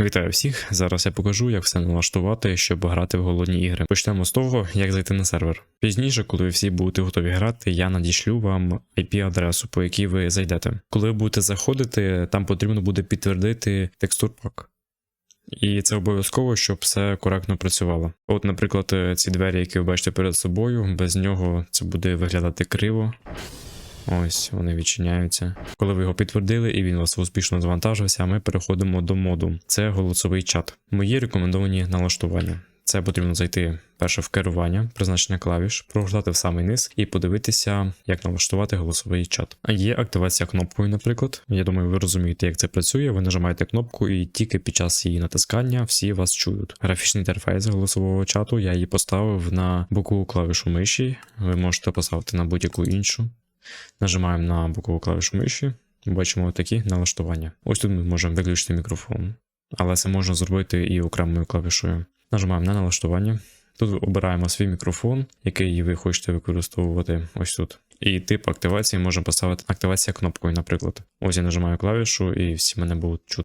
Вітаю всіх! Зараз я покажу, як все налаштувати, щоб грати в голодні ігри. Почнемо з того, як зайти на сервер. Пізніше, коли ви всі будете готові грати, я надішлю вам IP-адресу, по якій ви зайдете. Коли ви будете заходити, там потрібно буде підтвердити текстурпак. І це обов'язково, щоб все коректно працювало. От, наприклад, е, ці двері, які ви бачите перед собою, без нього це буде виглядати криво. Ось вони відчиняються. Коли ви його підтвердили і він вас успішно завантажився, ми переходимо до моду. Це голосовий чат. Мої рекомендовані налаштування. Це потрібно зайти перше в керування, призначення клавіш, прогортати в самий низ і подивитися, як налаштувати голосовий чат. А є активація кнопкою, наприклад. Я думаю, ви розумієте, як це працює. Ви нажимаєте кнопку, і тільки під час її натискання всі вас чують. Графічний інтерфейс голосового чату я її поставив на бокову клавішу миші. Ви можете поставити на будь-яку іншу. Нажимаємо на бокову клавішу миші, бачимо такі налаштування. Ось тут ми можемо виключити мікрофон, але це можна зробити і окремою клавішою. Нажимаємо на налаштування. Тут обираємо свій мікрофон, який ви хочете використовувати ось тут. І тип активації можемо поставити активація кнопкою, наприклад. Ось я нажимаю клавішу, і всі мене будуть чути.